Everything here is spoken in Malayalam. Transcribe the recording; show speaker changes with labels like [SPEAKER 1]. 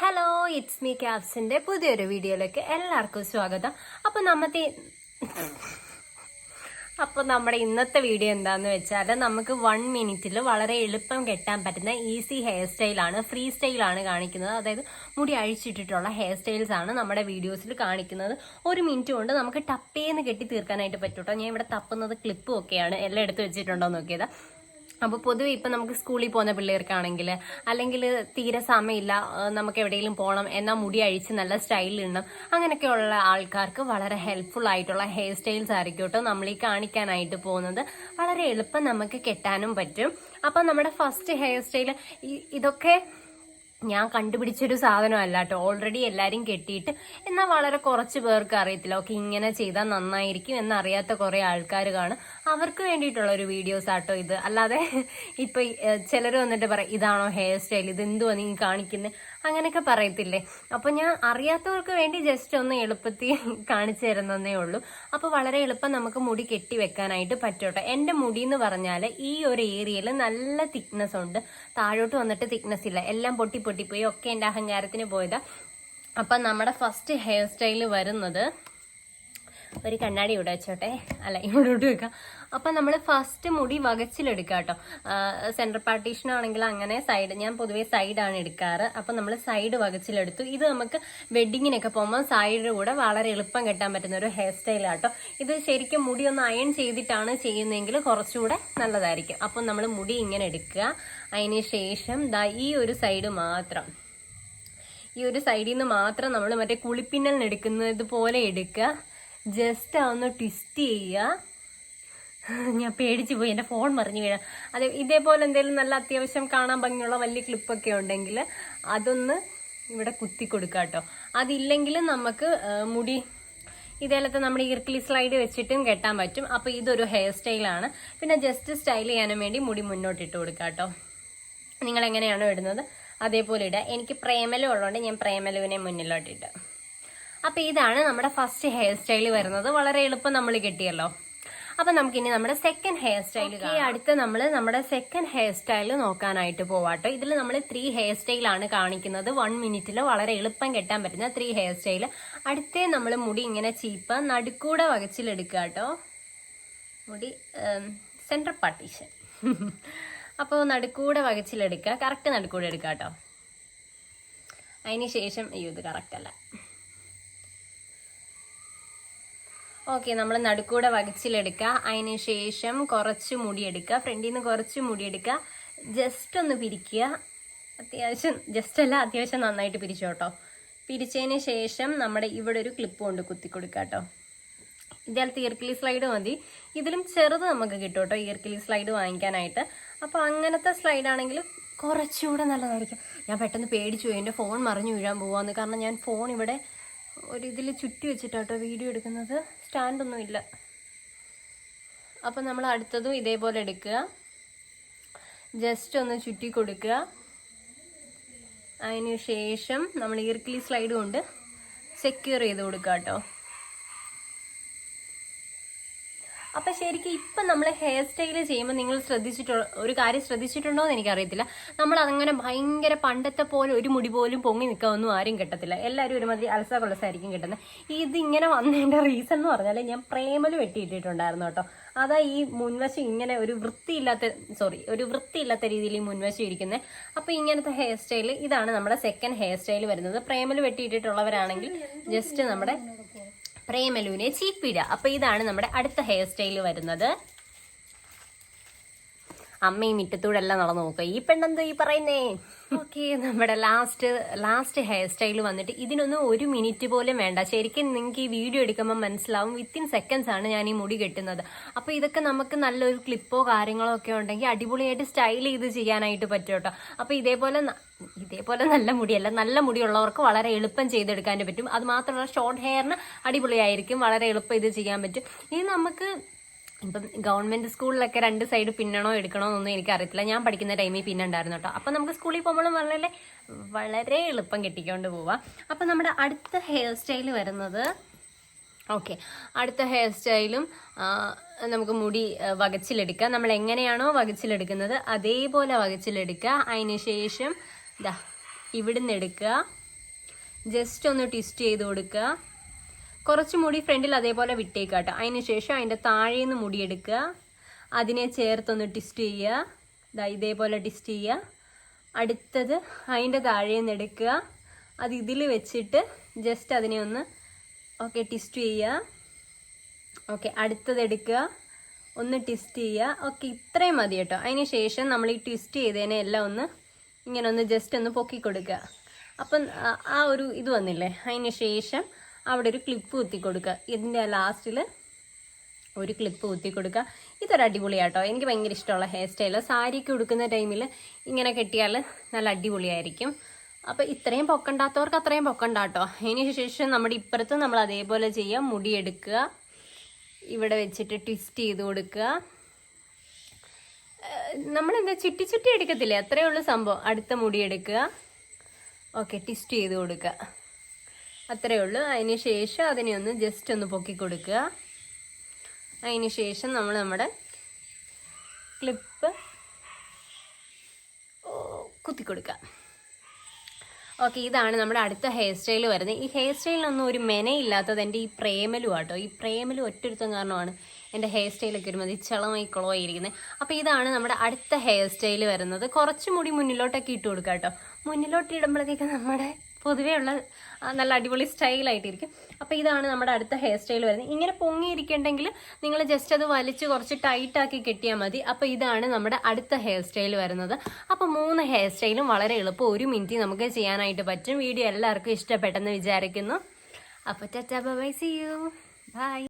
[SPEAKER 1] ഹലോ ഇറ്റ്സ് മീ ക്യാപ്സിന്റെ പുതിയൊരു വീഡിയോയിലേക്ക് എല്ലാവർക്കും സ്വാഗതം. അപ്പൊ നമ്മത്തെ അപ്പോൾ നമ്മുടെ ഇന്നത്തെ വീഡിയോ എന്താന്ന് വെച്ചാൽ നമുക്ക് വൺ മിനിറ്റിൽ വളരെ എളുപ്പം കെട്ടാൻ പറ്റുന്ന ഈസി ഹെയർ സ്റ്റൈലാണ് ഫ്രീ സ്റ്റൈലാണ് കാണിക്കുന്നത്. അതായത് മുടി അഴിച്ചിട്ടിട്ടുള്ള ഹെയർ സ്റ്റൈൽസ് ആണ് നമ്മുടെ വീഡിയോസിൽ കാണിക്കുന്നത്. ഒരു മിനിറ്റ് കൊണ്ട് നമുക്ക് ടപ്പേന്ന് കെട്ടി തീർക്കാനായിട്ട് പറ്റൂട്ടോ? ഞാൻ ഇവിടെ തപ്പുന്നത് ക്ലിപ്പും ഒക്കെയാണ്. എല്ലാം എടുത്ത് വെച്ചിട്ടുണ്ടോ നോക്കിയത്. അപ്പോൾ പൊതുവെ ഇപ്പം നമുക്ക് സ്കൂളിൽ പോകുന്ന പിള്ളേർക്കാണെങ്കിൽ അല്ലെങ്കിൽ തീരെ സമയമില്ല നമുക്ക് എവിടെയെങ്കിലും പോകണം എന്നാൽ മുടി അഴിച്ച് നല്ല സ്റ്റൈലിൽ ഇടണം അങ്ങനെയൊക്കെയുള്ള ആൾക്കാർക്ക് വളരെ ഹെൽപ്ഫുൾ ആയിട്ടുള്ള ഹെയർ സ്റ്റൈൽസ് ആയിരിക്കും കേട്ടോ നമ്മൾ ഈ കാണിക്കാനായിട്ട് പോകുന്നത്. വളരെ എളുപ്പം നമുക്ക് കെട്ടാനും പറ്റും. അപ്പം നമ്മുടെ ഫസ്റ്റ് ഹെയർ സ്റ്റൈൽ ഇതൊക്കെ ഞാൻ കണ്ടുപിടിച്ചൊരു സാധനമല്ല കേട്ടോ ഓൾറെഡി എല്ലാവരും കെട്ടിയിട്ട് എന്നാൽ വളരെ കുറച്ച് പേർക്ക് അറിയത്തില്ല. ഓക്കെ ഇങ്ങനെ ചെയ്താൽ നന്നായിരിക്കും എന്നറിയാത്ത കുറേ ആൾക്കാർ കാണും. അവർക്ക് വേണ്ടിയിട്ടുള്ള ഒരു വീഡിയോസ് ആട്ടോ ഇത്. അല്ലാതെ ഇപ്പൊ ചിലർ വന്നിട്ട് പറയും ഇതാണോ ഹെയർ സ്റ്റൈൽ ഇത് എന്തുവാ നീ കാണിക്കുന്നത് അങ്ങനെയൊക്കെ പറയത്തില്ലേ? അപ്പോൾ ഞാൻ അറിയാത്തവർക്ക് വേണ്ടി ജസ്റ്റ് ഒന്ന് എളുപ്പത്തിൽ കാണിച്ചു തരുന്നതേ ഉള്ളൂ. അപ്പോൾ വളരെ എളുപ്പം നമുക്ക് മുടി കെട്ടി വെക്കാനായിട്ട് പറ്റോട്ടെ. എന്റെ മുടി എന്ന് പറഞ്ഞാൽ ഈ ഒരു ഏരിയയിൽ നല്ല തിക്നെസ് ഉണ്ട്. താഴോട്ട് വന്നിട്ട് തിക്നെസ് ഇല്ല. എല്ലാം പൊട്ടി പൊട്ടിപ്പോയി ഒക്കെ എന്റെ അഹങ്കാരത്തിന് പോയതാ. അപ്പൊ നമ്മുടെ ഫസ്റ്റ് ഹെയർ സ്റ്റൈൽ വരുന്നത് ഒരു കണ്ണാടി ഇവിടെ വെച്ചോട്ടെ. അല്ല ഇവിടോട്ട് വെക്കാം. അപ്പം നമ്മൾ ഫസ്റ്റ് മുടി വകച്ചിലെടുക്കുക കേട്ടോ സെൻട്രൽ പാർട്ടീഷൻ ആണെങ്കിൽ അങ്ങനെ സൈഡ് ഞാൻ പൊതുവേ സൈഡാണ് എടുക്കാറ്. അപ്പം നമ്മൾ സൈഡ് വകച്ചിലെടുത്തു. ഇത് നമുക്ക് വെഡിങ്ങിനൊക്കെ പോകുമ്പോൾ സൈഡിൽ കൂടെ വളരെ എളുപ്പം കെട്ടാൻ പറ്റുന്ന ഒരു ഹെയർ സ്റ്റൈലാട്ടോ ഇത് ശരിക്കും മുടി ഒന്ന് അയൺ ചെയ്തിട്ടാണ് ചെയ്യുന്നതെങ്കിൽ കുറച്ചുകൂടെ നല്ലതായിരിക്കും. അപ്പം നമ്മൾ മുടി ഇങ്ങനെ എടുക്കുക. അതിന് ശേഷം ദാ ഈ ഒരു സൈഡ് മാത്രം. ഈ ഒരു സൈഡിൽ നിന്ന് മാത്രം നമ്മൾ മറ്റേ കുളിപ്പിന്നലിന് എടുക്കുന്നത് പോലെ എടുക്കുക. ജസ്റ്റ് ഒന്ന് ട്വിസ്റ്റ് ചെയ്യുക. ഞാൻ പേടിച്ച് പോയി എന്റെ ഫോൺ മറിഞ്ഞു വീഴാം അത് ഇതേപോലെ എന്തെങ്കിലും നല്ല അത്യാവശ്യം കാണാൻ ഭംഗിയുള്ള വലിയ ക്ലിപ്പൊക്കെ ഉണ്ടെങ്കിൽ അതൊന്ന് ഇവിടെ കുത്തി കൊടുക്കുക കേട്ടോ അതില്ലെങ്കിൽ നമുക്ക് മുടി ഇതേലത്തെ നമ്മുടെ ഇർക്കിളി സ്ലൈഡ് വെച്ചിട്ടും കെട്ടാൻ പറ്റും. അപ്പോൾ ഇതൊരു ഹെയർ സ്റ്റൈലാണ് പിന്നെ ജസ്റ്റ് സ്റ്റൈൽ ചെയ്യാനും വേണ്ടി മുടി മുന്നോട്ടിട്ട് കൊടുക്കുക കേട്ടോ നിങ്ങൾ എങ്ങനെയാണോ ഇടുന്നത് അതേപോലെ ഇടുക. എനിക്ക് പ്രേമലു ഉള്ളതുകൊണ്ട് ഞാൻ പ്രേമലുവിനെ മുന്നിലോട്ടിട്ട് അപ്പൊ ഇതാണ് നമ്മുടെ ഫസ്റ്റ് ഹെയർ സ്റ്റൈൽ വരുന്നത്. വളരെ എളുപ്പം നമ്മൾ കിട്ടിയല്ലോ. അപ്പൊ നമുക്കിനി നമ്മുടെ സെക്കൻഡ് ഹെയർ സ്റ്റൈൽ ഈ അടുത്ത് നമ്മൾ നമ്മുടെ സെക്കൻഡ് ഹെയർ സ്റ്റൈൽ നോക്കാനായിട്ട് പോവാട്ടോ. ഇതിൽ നമ്മൾ ത്രീ ഹെയർ സ്റ്റൈലാണ് കാണിക്കുന്നത്. വൺ മിനിറ്റിൽ വളരെ എളുപ്പം കെട്ടാൻ പറ്റുന്ന ത്രീ ഹെയർ സ്റ്റൈൽ അടുത്തേ നമ്മൾ മുടി ഇങ്ങനെ ചീപ്പ് നടുക്കൂടെ വകച്ചിലെടുക്കുക കേട്ടോ മുടി സെൻട്രൽ പാർട്ടീഷൻ അപ്പോൾ നടുക്കൂടെ വകച്ചിലെടുക്കുക. കറക്റ്റ് നടുക്കൂടെ എടുക്കുക കേട്ടോ അതിന് ശേഷം അയ്യോ ഇത് കറക്റ്റ് അല്ല ഓക്കെ നമ്മൾ നടുക്കൂടെ വകച്ചിലെടുക്കുക അതിന് ശേഷം കുറച്ച് മുടിയെടുക്കുക ഫ്രണ്ടിൽ നിന്ന് കുറച്ച് മുടിയെടുക്കുക ജസ്റ്റ് ഒന്ന് പിരിക്കുക. അത്യാവശ്യം ജസ്റ്റ് അല്ല അത്യാവശ്യം നന്നായിട്ട് പിരിച്ചു കേട്ടോ പിരിച്ചതിന് ശേഷം നമ്മുടെ ഇവിടെ ഒരു ക്ലിപ്പ് കൊണ്ട് കുത്തി കൊടുക്കുക കേട്ടോ ഇതിൽ ഇയർക്കിലി സ്ലൈഡ് മതി. ഇതിലും ചെറുത് നമുക്ക് കിട്ടും കേട്ടോ ഇയർക്കിലി സ്ലൈഡ് വാങ്ങിക്കാനായിട്ട്. അപ്പോൾ അങ്ങനത്തെ സ്ലൈഡ് ആണെങ്കിൽ കുറച്ചുകൂടെ നല്ലതായിരിക്കും. ഞാൻ പെട്ടെന്ന് പേടിച്ചു എന്റെ ഫോൺ മറിഞ്ഞു വീഴാൻ പോവാന്ന്. കാരണം ഞാൻ ഫോൺ ഇവിടെ ഒരു ഇതിൽ ചുറ്റി വെച്ചിട്ടാട്ടോ വീഡിയോ എടുക്കുന്നത്. സ്റ്റാൻഡൊന്നും ഇല്ല അപ്പം നമ്മൾ അടുത്തതും ഇതേപോലെ എടുക്കുക. ജസ്റ്റ് ഒന്ന് ചുറ്റി കൊടുക്കുക. അതിന് ശേഷം നമ്മൾ ഇയർക്കിലി സ്ലൈഡ് കൊണ്ട് സെക്യൂർ ചെയ്ത് കൊടുക്കുക കേട്ടോ. അപ്പൊ ശരിക്കും ഇപ്പൊ നമ്മൾ ഹെയർ സ്റ്റൈൽ ചെയ്യുമ്പോൾ നിങ്ങൾ ശ്രദ്ധിച്ചിട്ടുള്ള ഒരു കാര്യം ശ്രദ്ധിച്ചിട്ടുണ്ടോ എന്ന് എനിക്കറിയത്തില്ല. നമ്മൾ അങ്ങനെ ഭയങ്കര പണ്ടത്തെ പോലെ ഒരു മുടി പോലും പൊങ്ങി നിൽക്കാമൊന്നും ആരും കിട്ടത്തില്ല. എല്ലാവരും ഒരുമാതിരി അലസ കൊളസായിരിക്കും കിട്ടുന്നത് ഇത് ഇങ്ങനെ വന്നതിന്റെ റീസൺ എന്ന് പറഞ്ഞാൽ ഞാൻ പ്രേമൽ വെട്ടിയിട്ടിട്ടുണ്ടായിരുന്നു കേട്ടോ. അതാ ഈ മുൻവശം ഇങ്ങനെ ഒരു വൃത്തിയില്ലാത്ത സോറി ഒരു വൃത്തിയില്ലാത്ത രീതിയിൽ ഈ മുൻവശം ഇരിക്കുന്നത് അപ്പൊ ഇങ്ങനത്തെ ഹെയർ സ്റ്റൈൽ ഇതാണ് നമ്മുടെ സെക്കൻഡ് ഹെയർ സ്റ്റൈൽ വരുന്നത്. പ്രേമൽ വെട്ടിയിട്ടിട്ടുള്ളവരാണെങ്കിൽ ജസ്റ്റ് നമ്മുടെ പ്രേമലുവിനെ ചീപ്പിടുക. അപ്പോൾ ഇതാണ് നമ്മുടെ അടുത്ത ഹെയർ സ്റ്റൈൽ വരുന്നത്. അമ്മയും മിറ്റത്തൂടെ എല്ലാം നടന്നു നോക്കുക. ഈ പെണ്ണെന്തോ ഈ പറയുന്നേ? ഓക്കെ നമ്മുടെ ലാസ്റ്റ് ലാസ്റ്റ് ഹെയർ സ്റ്റൈൽ വന്നിട്ട് ഇതിനൊന്നും ഒരു മിനിറ്റ് പോലും വേണ്ട. ശരിക്കും നിങ്ങൾക്ക് ഈ വീഡിയോ എടുക്കുമ്പോൾ മനസ്സിലാവും. വിത്തിൻ സെക്കൻഡ്സ് ആണ് ഞാൻ ഈ മുടി കെട്ടുന്നത്. അപ്പോൾ ഇതൊക്കെ നമുക്ക് നല്ലൊരു ക്ലിപ്പോ കാര്യങ്ങളോ ഒക്കെ ഉണ്ടെങ്കിൽ അടിപൊളിയായിട്ട് സ്റ്റൈൽ ചെയ്ത് ചെയ്യാനായിട്ട് പറ്റും കേട്ടോ. അപ്പോൾ ഇതേപോലെ ഇതേപോലെ നല്ല മുടിയല്ല നല്ല മുടിയുള്ളവർക്ക് വളരെ എളുപ്പം ചെയ്തെടുക്കാൻ പറ്റും. അത് മാത്രമല്ല ഷോർട്ട് ഹെയറിന് അടിപൊളിയായിരിക്കും വളരെ എളുപ്പം ഇത് ചെയ്യാൻ പറ്റും. ഇനി നമുക്ക് ഇപ്പം ഗവൺമെന്റ് സ്കൂളിലൊക്കെ രണ്ട് സൈഡ് പിന്നണോ എടുക്കണോ എന്നൊന്നും എനിക്ക് അറിയത്തില്ല ഞാൻ പഠിക്കുന്ന ടൈമിൽ പിന്നുണ്ടായിരുന്നു കേട്ടോ അപ്പം നമുക്ക് സ്കൂളിൽ പോകുമ്പോഴും വളരെ വളരെ എളുപ്പം കെട്ടിക്കൊണ്ട് പോവാം. അപ്പം നമ്മുടെ അടുത്ത ഹെയർ സ്റ്റൈൽ വരുന്നത് ഓക്കെ അടുത്ത ഹെയർ സ്റ്റൈലും നമുക്ക് മുടി വകച്ചിലെടുക്കാം. നമ്മൾ എങ്ങനെയാണോ വകച്ചിലെടുക്കുന്നത് അതേപോലെ വകച്ചിലെടുക്കുക. അതിന് ശേഷം ഇവിടുന്ന് എടുക്കുക. ജസ്റ്റ് ഒന്ന് ട്വിസ്റ്റ് ചെയ്ത് കൊടുക്കുക. കുറച്ച് മുടി ഫ്രണ്ടിൽ അതേപോലെ വിട്ടേക്കുക കേട്ടോ അതിന് ശേഷം അതിന്റെ താഴേന്ന് മുടി എടുക്കുക. അതിനെ ചേർത്തൊന്ന് ട്വിസ്റ്റ് ചെയ്യുക. ഇതാ ഇതേപോലെ ട്വിസ്റ്റ് ചെയ്യുക. അടുത്തത് അതിന്റെ താഴേന്ന് എടുക്കുക. അത് ഇതിൽ വെച്ചിട്ട് ജസ്റ്റ് അതിനെ ഒന്ന് ഓക്കെ ട്വിസ്റ്റ് ചെയ്യുക. ഓക്കെ അടുത്തത് എടുക്കുക. ഒന്ന് ട്വിസ്റ്റ് ചെയ്യുക. ഓക്കെ ഇത്രയും മതി കേട്ടോ. അതിന് ശേഷം നമ്മൾ ഈ ട്വിസ്റ്റ് ചെയ്തതിനെ എല്ലാം ഒന്ന് ഇങ്ങനെ ഒന്ന് ജസ്റ്റ് ഒന്ന് പൊക്കി കൊടുക്കുക. അപ്പം ആ ഒരു ഇത് വന്നില്ലേ? അതിന് ശേഷം അവിടെ ഒരു ക്ലിപ്പ് കുത്തി കൊടുക്കുക ഇതിന്റെ ലാസ്റ്റിൽ ഒരു ക്ലിപ്പ് കുത്തി കൊടുക്കുക ഇതൊരു അടിപൊളിയാട്ടോ. എനിക്ക് ഭയങ്കര ഇഷ്ടമുള്ള ഹെയർ സ്റ്റൈൽ സാരിയൊക്കെ ഉടുക്കുന്ന ടൈമിൽ ഇങ്ങനെ കെട്ടിയാൽ നല്ല അടിപൊളിയായിരിക്കും. അപ്പോൾ ഇത്രയും പൊക്കണ്ടാത്തവർക്ക് അത്രയും പൊക്കണ്ടാട്ടോ. അതിന് ശേഷം നമ്മുടെ ഇപ്പുറത്ത് നമ്മൾ അതേപോലെ ചെയ്യുക മുടിയെടുക്കുക ഇവിടെ വെച്ചിട്ട് ട്വിസ്റ്റ് ചെയ്ത് കൊടുക്കുക. നമ്മളെന്താ ചുറ്റി ചുറ്റി എടുക്കത്തില്ലേ? അത്രയേ ഉള്ളൂ സംഭവം. അടുത്ത മുടി എടുക്കുക. ഓക്കെ ട്വിസ്റ്റ് ചെയ്ത് കൊടുക്കുക. അത്രയേ ഉള്ളൂ. അതിന് ശേഷം അതിനെ ഒന്ന് ജസ്റ്റ് ഒന്ന് പൊക്കി കൊടുക്കുക. അതിന് ശേഷം നമ്മൾ നമ്മുടെ ക്ലിപ്പ് കുത്തി കൊടുക്കുക. ഓക്കെ ഇതാണ് നമ്മുടെ അടുത്ത ഹെയർ സ്റ്റൈൽ വരുന്നത്. ഈ ഹെയർ സ്റ്റൈലിനൊന്നും ഒരു മെനയില്ലാത്തത് എന്റെ ഈ പ്രേമലു ആട്ടോ. ഈ പ്രേമലു ഒറ്റൊരുത്തം കാരണമാണ് എന്റെ ഹെയർ സ്റ്റൈലൊക്കെ ഒരുമതി ചളമായി കുളമായിരിക്കുന്നത്. അപ്പോൾ ഇതാണ് നമ്മുടെ അടുത്ത ഹെയർ സ്റ്റൈൽ വരുന്നത്. കുറച്ച് മുടി മുന്നിലോട്ടൊക്കെ ഇട്ട് കൊടുക്കാം കേട്ടോ. മുന്നിലോട്ട് ഇടുമ്പോഴത്തേക്ക് നമ്മുടെ പൊതുവേ ഉള്ള നല്ല അടിപൊളി സ്റ്റൈലായിട്ടിരിക്കും അപ്പോൾ ഇതാണ് നമ്മുടെ അടുത്ത ഹെയർ സ്റ്റൈൽ വരുന്നത്. ഇങ്ങനെ പൊങ്ങിയിരിക്കണ്ടെങ്കിൽ നിങ്ങൾ ജസ്റ്റ് അത് വലിച്ച് കുറച്ച് ടൈറ്റ് ആക്കി കെട്ടിയാൽ മതി. അപ്പോൾ ഇതാണ് നമ്മുടെ അടുത്ത ഹെയർ സ്റ്റൈൽ വരുന്നത്. അപ്പോൾ മൂന്ന് ഹെയർ സ്റ്റൈലും വളരെ എളുപ്പം. ഒരു മിനിറ്റ് നമുക്ക് ചെയ്യാനായിട്ട് പറ്റും. വീഡിയോ എല്ലാവർക്കും ഇഷ്ടപ്പെട്ടെന്ന് വിചാരിക്കുന്നു. അപ്പോൾ ടച്ചാ ബൈ സി യു ബൈ